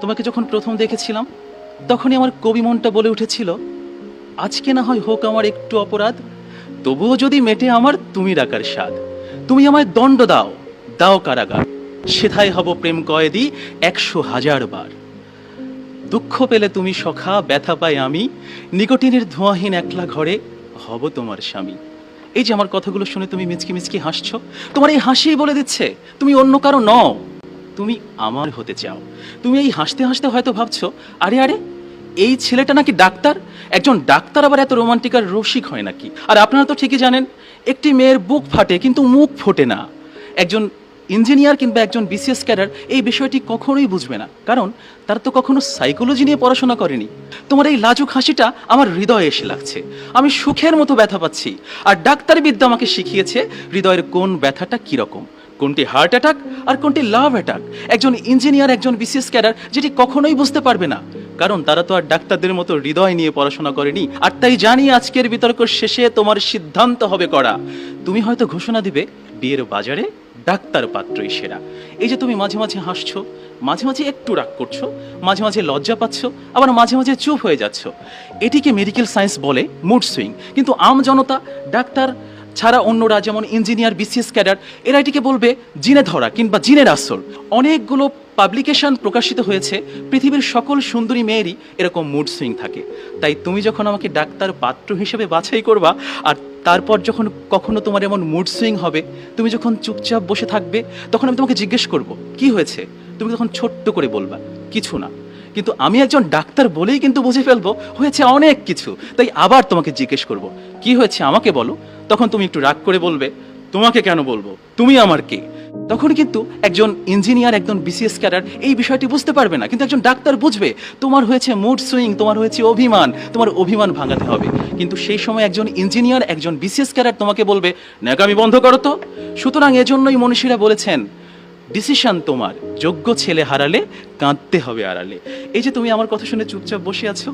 তোমাকে যখন প্রথম দেখেছিলাম, তখনই আমার কবি মনটা বলে উঠেছিল, আজকে না হয় হোক আমার একটু অপরাধ, তবুও যদি মেটে আমার তুমি ডাকার স্বাদ। তুমি আমায় দণ্ড দাও দাও কারাগার। সেথায় হব প্রেম কয়েদি একশো হাজার বার। দুঃখ পেলে তুমি সখা, ব্যথা পাই আমি, নিকোটিনের ধোঁয়াহীন একলা ঘরে হব তোমার স্বামী। এই যে আমার কথাগুলো শুনে তুমি মিচকি মিচকি হাসছো, তোমার এই হাসিই বলে দিচ্ছে, তুমি অন্য কারও নও। তুমি আমার হতে চাও। তুমি এই হাসতে হাসতে হয়তো ভাবছ, আরে আরে, এই ছেলেটা নাকি ডাক্তার? একজন ডাক্তার আবার এত রোমান্টিক আর রসিক হয় নাকি? আর আপনারা তো ঠিকই জানেন, একটি মেয়ের বুক ফাটে কিন্তু মুখ ফোটে না। একজন ইঞ্জিনিয়ার কিংবা একজন বিসিএস ক্যাডার এই বিষয়টি কখনোই বুঝবে না। কারণ তারা তো কখনো সাইকোলজি নিয়ে পড়াশোনা করেনি। তোমার এই লাজুক হাসিটা আমার হৃদয়ে এসে লাগছে। আমি সুখের মতো ব্যথা পাচ্ছি। আর ডাক্তারি বিদ্যা আমাকে শিখিয়েছে হৃদয়ের কোন ব্যথাটা কীরকম। কোনটি হার্ট অ্যাটাক আর কোনটি লাভ অ্যাটাক একজন ইঞ্জিনিয়ার একজন বিসিএস ক্যাডার যেটি কখনোই বুঝতে পারবে না। কারণ তারা তো আর ডাক্তারদের মতো হৃদয় নিয়ে পড়াশোনা করেনি। আর তাই জানি আজকের বিতর্ক শেষে তোমার সিদ্ধান্ত হবে করা তুমি হয়তো ঘোষণা দিবে, বিয়ের বাজারে ডাক্তার পাত্রই সেরা। এই যে তুমি মাঝে মাঝে হাসছো, মাঝে মাঝে একটু রাগ করছ, মাঝে মাঝে লজ্জা পাচ্ছ, আবার মাঝে মাঝে চুপ হয়ে যাচ্ছ। এটিকে মেডিকেল সায়েন্স বলে মুড সুইং কিন্তু আম জনতা, ডাক্তার ছাড়া অন্যরা যেমন ইঞ্জিনিয়ার, বিসিএস ক্যাডার এরা এটিকে বলবে জিনে ধরা কিংবা জিনের আসর অনেকগুলো পাবলিকেশন প্রকাশিত হয়েছে, পৃথিবীর সকল সুন্দরী মেয়েরই এরকম মুড সুইং থাকে। তাই তুমি যখন আমাকে ডাক্তার, পাত্র হিসেবে বাছাই করবা, আর তারপর যখন কখনো তোমার এমন মুড সুইং হবে, তুমি যখন চুপচাপ বসে থাকবে, তখন আমি তোমাকে জিজ্ঞেস করব, কি হয়েছে? তুমি তখন ছোট্ট করে বলবা, কিছু না। কিন্তু আমি একজন ডাক্তার বলেই কিন্তু বুঝে ফেলব, হয়েছে অনেক কিছু। তাই আবার তোমাকে জিজ্ঞেস করব, কি হয়েছে আমাকে বলো? তখন তুমি একটু রাগ করে বলবে, তোমাকে কেন বলব? তুমি আমার কে? তখন কিন্তু একজন ইঞ্জিনিয়ার, একজন বিসিএস ক্যাডার এই বিষয়টি বুঝতে পারবে না। কিন্তু একজন ডাক্তার বুঝবে, তোমার হয়েছে মুড সুইং, তোমার হয়েছে অভিমান, তোমার অভিমান ভাঙাতে হবে। কিন্তু সেই সময় একজন ইঞ্জিনিয়ার, একজন বিসিএস ক্যাডার তোমাকে বলবে, ন্যাকামি বন্ধ করো তো। সুতরাং এজন্যই মনীষীরা বলেছেন, ডিসিশন তোমার, যোগ্য ছেলে হারালে কাঁদতে হবে আড়ালে। এই যে তুমি আমার কথা শুনে চুপচাপ বসে আছো,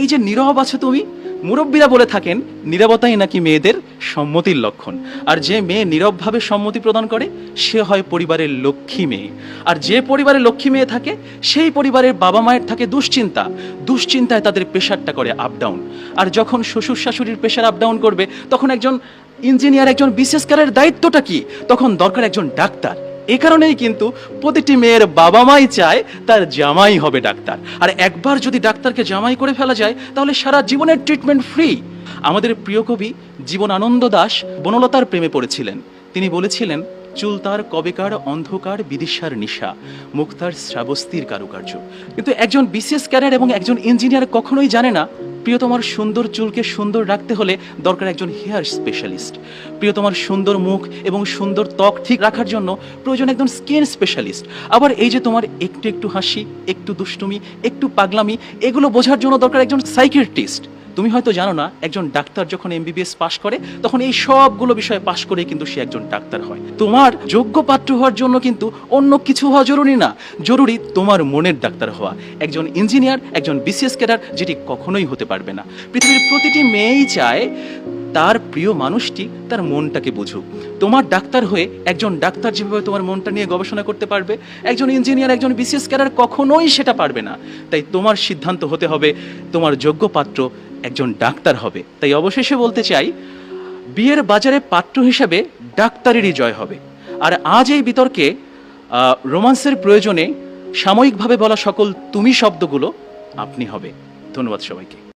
এই যে নীরব আছো তুমি মুরব্বীরা বলে থাকেন, নীরবতাই নাকি মেয়েদের সম্মতির লক্ষণ। আর যে মেয়ে নীরবভাবে সম্মতি প্রদান করে, সে হয় পরিবারের লক্ষ্মী মেয়ে। আর যে পরিবারে লক্ষ্মী মেয়ে থাকে, সেই পরিবারের বাবা মায়ের থাকে দুশ্চিন্তা। দুশ্চিন্তায় তাদের প্রেশারটা করে আপ ডাউন আর যখন শ্বশুর শাশুড়ির প্রেশার আপ ডাউন করবে, তখন একজন ইঞ্জিনিয়ার একজন বিশেষ কারের দায়িত্বটা কি? তখন দরকার একজন ডাক্তার। এ কারণেই কিন্তু প্রতিটি মেয়ের বাবা মাই চায় তার জামাই হবে ডাক্তার। আর একবার যদি ডাক্তারকে জামাই করে ফেলা যায়, তাহলে সারা জীবনের ট্রিটমেন্ট ফ্রি আমাদের প্রিয় কবি জীবন আনন্দ দাস বনলতার প্রেমে পড়েছিলেন। তিনি বলেছিলেন, চুল তার কবেকার, অন্ধকার, বিদিশার নিশা। মুখ তার শ্রাবস্তির কারুকার্য। কিন্তু একজন বিসিএস ক্যাডার এবং একজন ইঞ্জিনিয়ার কখনোই জানে না প্রিয়তমার সুন্দর চুলকে সুন্দর রাখতে হলে দরকার একজন হেয়ার স্পেশালিস্ট প্রিয়তমার সুন্দর মুখ এবং সুন্দর ত্বক ঠিক রাখার জন্য প্রয়োজন একজন স্কিন স্পেশালিস্ট আবার এই যে তোমার একটু একটু হাসি, একটু দুষ্টুমি, একটু পাগলামি, এগুলো বোঝার জন্য দরকার একজন সাইকিয়াট্রিস্ট তুমি হয়তো জানো না, একজন ডাক্তার যখন এমবিবিএস পাশ করে, তখন এই সবগুলো বিষয়ে পাশ করে কিন্তু সে একজন ডাক্তার হয়। তোমার যোগ্য পাত্র হওয়ার জন্য কিন্তু অন্য কিছু হওয়া জরুরি না। জরুরি তোমার মনের ডাক্তার হওয়া। একজন ইঞ্জিনিয়ার, একজন বিসিএস ক্যাডার যেটি কখনোই হতে পারবে না। পৃথিবীর প্রতিটি মেয়েই চায় তার প্রিয় মানুষটি তার মনটাকে বুঝুক। তোমার ডাক্তার হয়ে একজন ডাক্তার যেভাবে তোমার মনটা নিয়ে গবেষণা করতে পারবে, একজন ইঞ্জিনিয়ার, একজন বিসিএস ক্যাডার কখনোই সেটা পারবে না। তাই তোমার সিদ্ধান্ত হতে হবে, তোমার যোগ্য পাত্র একজন ডাক্তার হবে। তাই অবশেষে বলতে চাই, বিয়ের বাজারে পাত্র হিসাবে ডাক্তারেরই জয় হবে। আর আজ এই বিতর্কে রোমান্সের প্রয়োজনে সাময়িকভাবে বলা সকল তুমি শব্দগুলো আপনি হবে। ধন্যবাদ সবাইকে।